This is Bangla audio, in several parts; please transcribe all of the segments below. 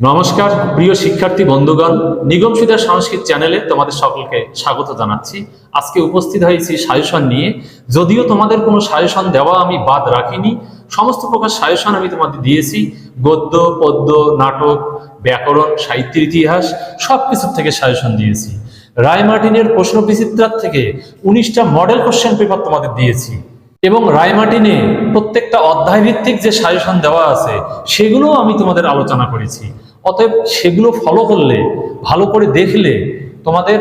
নমস্কার, প্রিয় শিক্ষার্থী বন্ধুগণ, নিগম সুবিধা সংস্কৃত চ্যানেলে তোমাদের সকলকে স্বাগত জানাচ্ছি। আজকে উপস্থিত হয়েছি সাজেশন নিয়ে। যদিও তোমাদের কোনো সাজেশন দেওয়া আমি বাদ রাখিনি, সমস্ত প্রকার সাজেশন আমি তোমাদের দিয়েছি। গদ্য, পদ্য, নাটক, ব্যাকরণ, সাহিত্যের ইতিহাস সব কিছুর থেকে সাজেশন দিয়েছি। রায় মার্টিনের প্রশ্ন বিচিত্রার থেকে উনিশটা মডেল কোশ্চেন পেপার তোমাদের দিয়েছি। এবং রায়মার্টিনে প্রত্যেকটা অধ্যায় ভিত্তিক যে সাজেশন দেওয়া আছে, সেগুলোও আমি তোমাদের আলোচনা করেছি। অতএব সেগুলো ফলো করলে, ভালো করে দেখলে তোমাদের,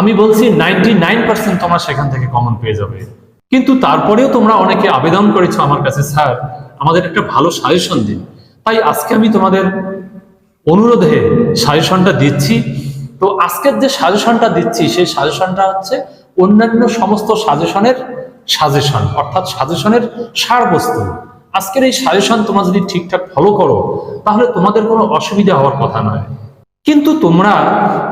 আমি বলছি নাইনটি নাইন পার্সেন্ট তোমরা সেখান থেকে কমন পেয়ে যাবে। কিন্তু তারপরেও তোমরা অনেকে আবেদন করেছ আমার কাছে, স্যার, আমাদের একটা ভালো সাজেশন দিন। তাই আজকে আমি তোমাদের অনুরোধে সাজেশনটা দিচ্ছি। তো আজকের যে সাজেশনটা দিচ্ছি, সেই সাজেশনটা হচ্ছে অন্যান্য সমস্ত সাজেশনের সাজেশন অর্থাৎ সাজেশনের সারবস্তু। আজকের এই সাজেশন তোমরা যদি ঠিকঠাক ফলো করো, তাহলে তোমাদের কোনো অসুবিধা হওয়ার কথা নয়। কিন্তু তোমরা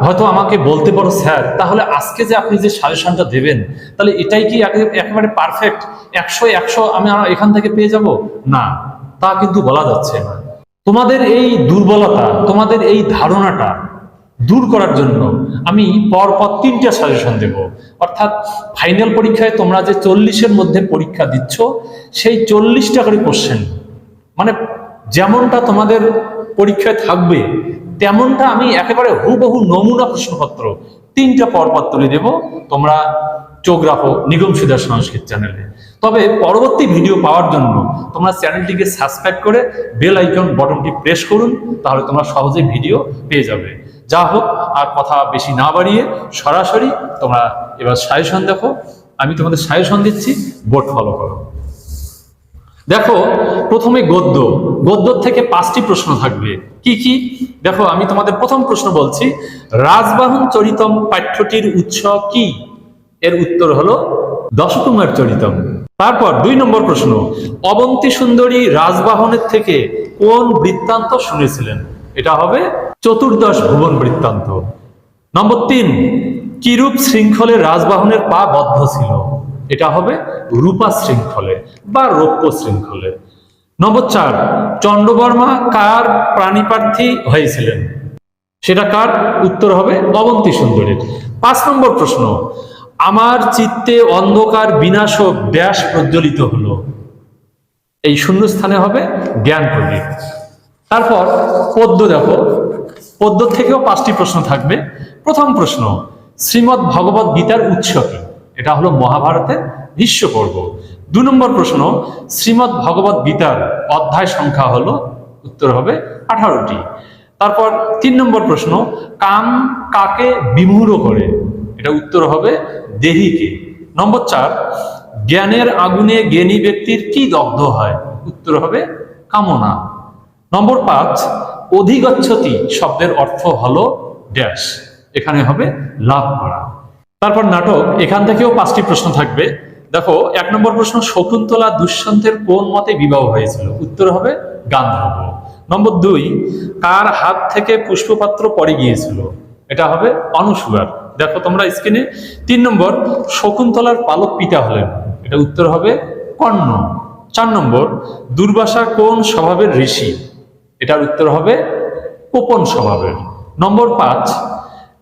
হয়তো আমাকে বলতে পারো, স্যার, তাহলে আজকে যে আপনি যে সাজেশনটা দেবেন, তাহলে এটাই কি একে- একেবারে পারফেক্ট একশো একশো আমি এখান থেকে পেয়ে যাব? না, তা কিন্তু বলা যাচ্ছে না। তোমাদের এই দুর্বলতা, তোমাদের এই ধারণাটা দূর করার জন্য আমি পরপর তিনটা সাজেশন দেব। অর্থাৎ ফাইনাল পরীক্ষায় তোমরা যে চল্লিশের মধ্যে পরীক্ষা দিচ্ছ, সেই চল্লিশটা করে কোশ্চেন মানে যেমনটা তোমাদের পরীক্ষায় থাকবে, তেমনটা আমি একেবারে হুবহু নমুনা প্রশ্নপত্র তিনটা পরপর তুলে দেব তোমরা চোখ রাখো নিগম সুধা সংস্কৃত চ্যানেলে তবে পরবর্তী ভিডিও পাওয়ার জন্য তোমরা চ্যানেলটিকে সাবস্ক্রাইব করে বেল আইকন বটনটি প্রেস করুন, তাহলে তোমরা সহজেই ভিডিও পেয়ে যাবে। যা হোক, আর কথা বেশি না বাড়িয়ে সরাসরি তোমরা এবার সাজেশন দেখো। আমি তোমাদের সাজেশন দিচ্ছি বোর্ড ফলো করো। দেখো, প্রথমে গদ্য। গদ্য থেকে পাঁচটি প্রশ্ন থাকবে। কি কি? দেখো, আমি তোমাদের প্রথম প্রশ্ন বলছি, রাজবাহন চরিতম পাঠ্যটির উৎস কি? এর উত্তর হলো দশকুমার চরিতম। তারপর দুই নম্বর প্রশ্ন, অবন্তী সুন্দরী রাজবাহনের থেকে কোন বৃত্তান্ত শুনেছিলেন? এটা হবে চতুর্দশ ভুবন বৃত্তান্ত। নম্বর তিন, কিরূপ শৃঙ্খলে রাজবাহনের পা বদ্ধ ছিল? এটা হবে রূপা শৃঙ্খলে বা রৌপ্য শৃঙ্খলে। নম্বর চার চন্ডবর্মা কার প্রাণীপ্রার্থী হয়েছিলেন? সেটা কার? উত্তর হবে অবন্তী সুন্দরীর। পাঁচ নম্বর প্রশ্ন, আমার চিত্তে অন্ধকার বিনাশ ও ব্যাস প্রজ্বলিত হলো। এই শূন্যস্থানে হবে জ্ঞান প্রদীপ। তারপর পদ্য দেখো পদ্য থেকেও পাঁচটি প্রশ্ন থাকবে। প্রথম প্রশ্ন শ্রীমৎ ভগবত গীতার উৎস কি? এটা হলো মহাভারতের ভীষ্ম পর্ব। দু নম্বর প্রশ্ন শ্রীমৎ ভগবত গীতার অধ্যায় সংখ্যা হলো, উত্তর হবে আঠারোটি। তারপর তিন নম্বর প্রশ্ন, কাম কাকে বিমূঢ় করে? এটা উত্তর হবে দেহিকে। নম্বর চার, জ্ঞানের আগুনে জ্ঞানী ব্যক্তির কি দগ্ধ হয়? উত্তর হবে কামনা। নম্বর পাঁচ অধিগচ্ছতি শব্দের অর্থ হলো ড্যাশ এখানে হবে লাভ করা। তারপর নাটক, এখান থেকেও পাঁচটি প্রশ্ন থাকবে। দেখো, এক নম্বর প্রশ্ন, শকুন্তলা দুষ্যন্তের কোন মতে বিবাহ হয়েছিল? উত্তর হবে গান্ধর্ব। নম্বর দুই, কার হাত থেকে পুষ্পপাত্র পড়ে গিয়েছিল? এটা হবে অনুসুয়ার। দেখো তোমরা স্ক্রিনে তিন নম্বর, শকুন্তলার পালক পিতা হলেন। এটা উত্তর হবে কর্ণ। চার নম্বর, দুর্বাসা কোন স্বভাবের ঋষি? এটার উত্তর হবে কোপন স্বভাবের। নম্বর পাঁচ,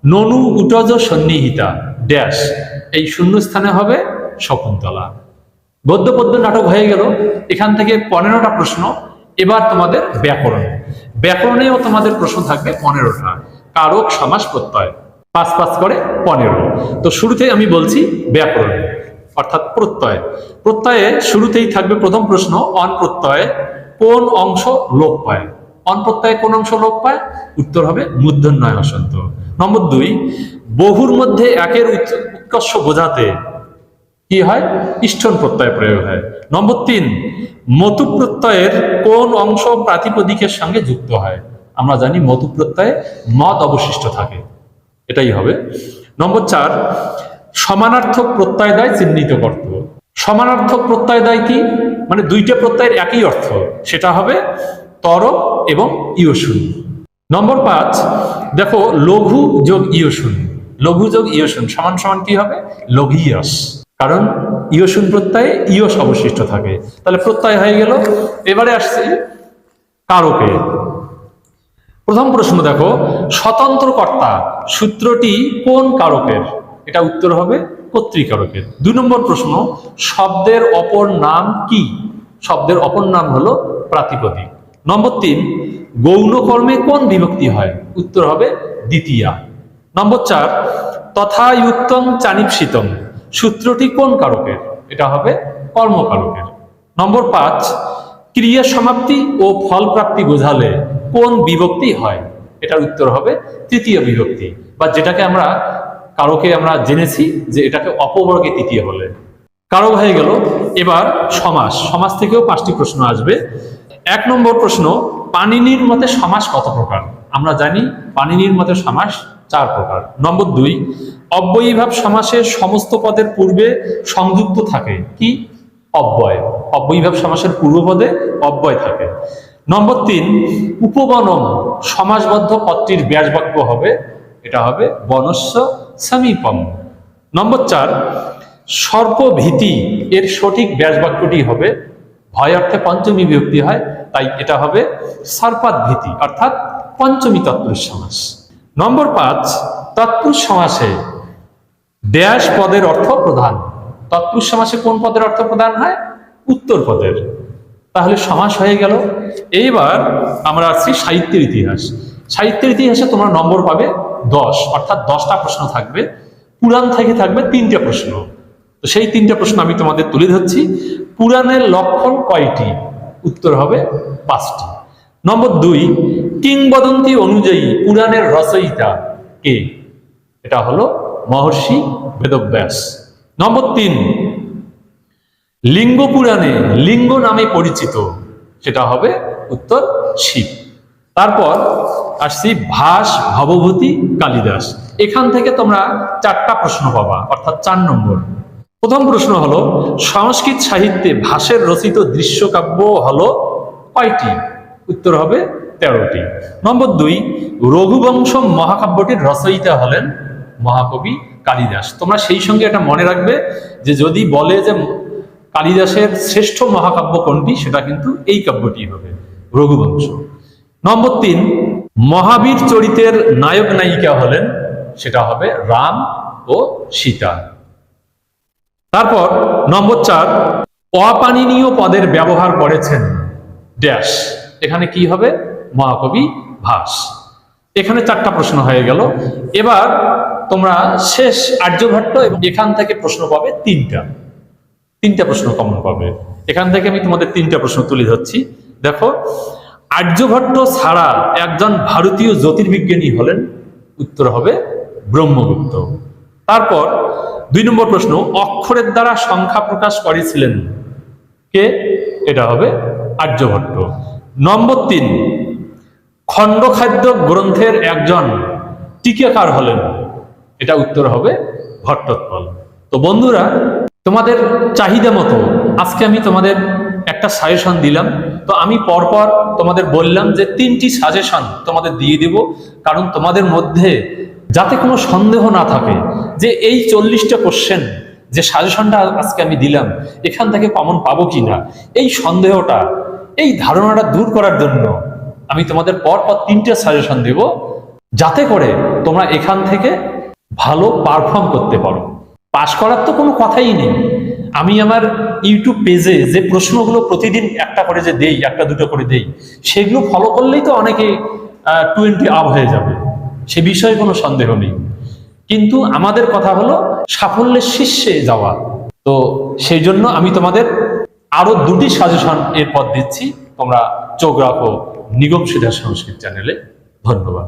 ননু উটজ সন্নিহিতা, ড্যাশ। এই শূন্যস্থানে হবে শকুন্তলা। গদ্য পদ্য নাটক হয়ে গেল। এখান থেকে পনেরোটা প্রশ্ন। এবার তোমাদের ব্যাকরণ। ব্যাকরণেও তোমাদের প্রশ্ন থাকবে পনেরোটা। কারক, সমাস, প্রত্যয়। পাঁচ পাঁচ করে পনেরো। তো শুরুতে আমি বলছি ব্যাকরণ, অর্থাৎ প্রত্যয়। প্রত্যয়ে শুরুতেই থাকবে প্রথম প্রশ্ন, অন প্রত্যয়ে, কোন অংশ লোপ পায়? অন প্রত্যয়ে কোন অংশ লোপ পায়? উত্তর হবে মূর্ধন্যয় হসন্ত নম্বর দুই, বহুর মধ্যে একের উৎ- উৎকর্ষ বোঝাতে কি হয়? ইষ্টন প্রত্যয় প্রয়োগ হয়। নম্বর তিন, মতু প্রত্যয়ের কোন অংশ প্রাতিপদিকের সঙ্গে যুক্ত হয়? আমরা জানি মতু প্রত্যয়ে মত অবশিষ্ট থাকে। এটাই হবে। নম্বর চার, সমানার্থক প্রত্যয় দেয় চিহ্নিত করত সমানার্থক প্রত্যয় দেয় কি? মানে দুইটা প্রত্যয়ের একই অর্থ। সেটা হবে তর এবং ইয়সুন। নম্বর পাঁচ, দেখো লঘু যোগ ইয়সুন। লঘু যোগ ইয়সুন, সমান সমান কি হবে? লঘিয়স। কারণ ইয়সুন প্রত্যয়ে ইয়স অবশিষ্ট থাকে। তাহলে প্রত্যয় হয়ে গেল। এবারে আসছি কারকে। প্রথম প্রশ্ন দেখো স্বতন্ত্র কর্তা সূত্রটি কোন কারকের? এটা উত্তর হবে কর্তৃকারকের। দুই নম্বর প্রশ্ন, শব্দের অপর নাম কি? শব্দের অপর নাম হলো প্রাতিপদিক। নম্বর তিন গৌণ কর্মে কোন বিভক্তি হয়? উত্তর হবে দ্বিতীয়া। নম্বর চার তথা ইউক্তম চানিপসিতম সূত্রটি কোন কারকের? এটা হবে কর্মকারকের। নম্বর পাঁচ, ক্রিয়া সমাপ্তি ও ফল প্রাপ্তি বোঝালে কোন বিভক্তি হয়? এটার উত্তর হবে তৃতীয় বিভক্তি, বা যেটাকে আমরা, কারকে আমরা জেনেছি যে এটাকে অপবর্গে তৃতীয় বলে। কারক হয়ে গেল। এবার সমাস। সমাজ থেকেও পাঁচটি প্রশ্ন আসবে। এক নম্বর প্রশ্ন পানিনির মতে সমাস কত প্রকার? আমরা জানি পানিনির মতে সমাস চার প্রকার। নম্বর দুই, অব্যয়ীভাব সমাসের সমস্ত পদের পূর্বে সংযুক্ত থাকে। কি? অব্যয়। অব্যয়ীভাব সমাসের পূর্বপদে অব্যয় থাকে। নম্বর তিন, উপবনম সমাসবদ্ধ পদটির ব্যাসবাক্য হবে, এটা হবে বনস্য সমীপম। নম্বর চার, সর্পভীতি এর সঠিক ব্যাসবাক্যটি হবে, ভয় অর্থে পঞ্চমী বিভক্তি হয় তাই এটা হবে সর্পাত ভীতি অর্থাৎ পঞ্চমী তৎপুরুষ সমাস। নম্বর পাঁচ তৎপুরুষ সমাসে ড্যাশ পদের অর্থ প্রধান। তৎপুরুষ সমাসে কোন পদের অর্থ প্রদান হয়? উত্তর পদের। তাহলে সমাস হয়ে গেল। এইবার আমরা আসছি সাহিত্যের ইতিহাস। সাহিত্যের ইতিহাসে তোমরা নম্বর পাবে দশ, অর্থাৎ দশটা প্রশ্ন থাকবে। পুরাণ থেকে থাকবে তিনটে প্রশ্ন। তো সেই তিনটে প্রশ্ন আমি তোমাদের তুলে ধরছি। পুরাণের লক্ষণ কয়টি? উত্তর হবে পাঁচটি। নম্বর দুই, কিংবদন্তি অনুযায়ী পুরাণের রচয়িতা কে? এটা হলো মহর্ষি বেদব্যাস। নম্বর তিন, লিঙ্গ পুরাণে লিঙ্গ নামে পরিচিত, সেটা হবে উত্তর শিব। তারপর আসছি ভাস ভবভূতি কালিদাস। এখান থেকে তোমরা চারটা প্রশ্ন পাবা, অর্থাৎ চার নম্বর। প্রথম প্রশ্ন হলো, সংস্কৃত সাহিত্যে ভাষের রচিত দৃশ্যকাব্য হলো কয়টি? উত্তর হবে তেরোটি। নম্বর দুই, রঘুবংশ মহাকাব্যটির রচয়িতা হলেন মহাকবি কালিদাস। তোমরা সেই সঙ্গে এটা মনে রাখবে যে যদি বলে যে কালিদাসের শ্রেষ্ঠ মহাকাব্য কোনটি, সেটা কিন্তু এই কাব্যটি হবে, রঘুবংশ। নম্বর তিন, মহাবীর চরিতের নায়ক নায়িকা হলেন, সেটা হবে রাম ও সীতা। তারপর নম্বর চার অপানিনীয় পদের ব্যবহার করেছেন ড্যাশ। এখানে কি হবে? মহাকবি ভাস। এখানে চারটা প্রশ্ন হয়ে গেল। এবার তোমরা শেষ আর্যভট্ট এবং এখান থেকে প্রশ্ন পাবে তিনটা। তিনটা প্রশ্ন কমন পাবে। এখান থেকে আমি তোমাদের তিনটা প্রশ্ন তুলে ধরছি। দেখো, আর্যভট্ট ছাড়া একজন ভারতীয় জ্যোতির্বিজ্ঞানী হলেন, উত্তর হবে ব্রহ্মগুপ্ত। তারপর দুই নম্বর প্রশ্ন, অক্ষরের দ্বারা সংখ্যা প্রকাশ করেছিলেন কে? এটা হবে আর্যভট্ট। নম্বর তিন খণ্ডখাদ্য গ্রন্থের একজন টিকাকার হলেন। এটা উত্তর হবে ভট্টোৎপল তো বন্ধুরা, তোমাদের চাহিদা মতো আজকে আমি তোমাদের একটা সাজেশন দিলাম। তো আমি পরপর তোমাদের বললাম যে তিনটি সাজেশন তোমাদের দিয়ে দেব। কারণ তোমাদের মধ্যে যাতে কোনো সন্দেহ না থাকে যে এই চল্লিশটা কোশ্চেন যে সাজেশনটা আজকে আমি দিলাম, এখান থেকে কমন পাবো কি না এই সন্দেহটা, এই ধারণাটা দূর করার জন্য আমি তোমাদের পর পর তিনটে সাজেশন দেব, যাতে করে তোমরা এখান থেকে ভালো পারফর্ম করতে পারো। পাশ করার তো কোনো কথাই নেই। আমি আমার ইউটিউব পেজে যে প্রশ্নগুলো প্রতিদিন একটা করে যে দেই, একটা দুটো করে দেই, সেগুলো ফলো করলেই তো অনেকে টোয়েন্টি আপ হয়ে যাবে। সে বিষয়ে কোনো সন্দেহ নেই। কিন্তু আমাদের কথা হলো সাফল্যের শীর্ষে যাওয়া। তো সেই জন্য আমি তোমাদের আরও দুটি সাজেশন এরপর দিচ্ছি। তোমরা চোখ রাখো নিগম সিধা সংস্কৃত চ্যানেলে ধন্যবাদ।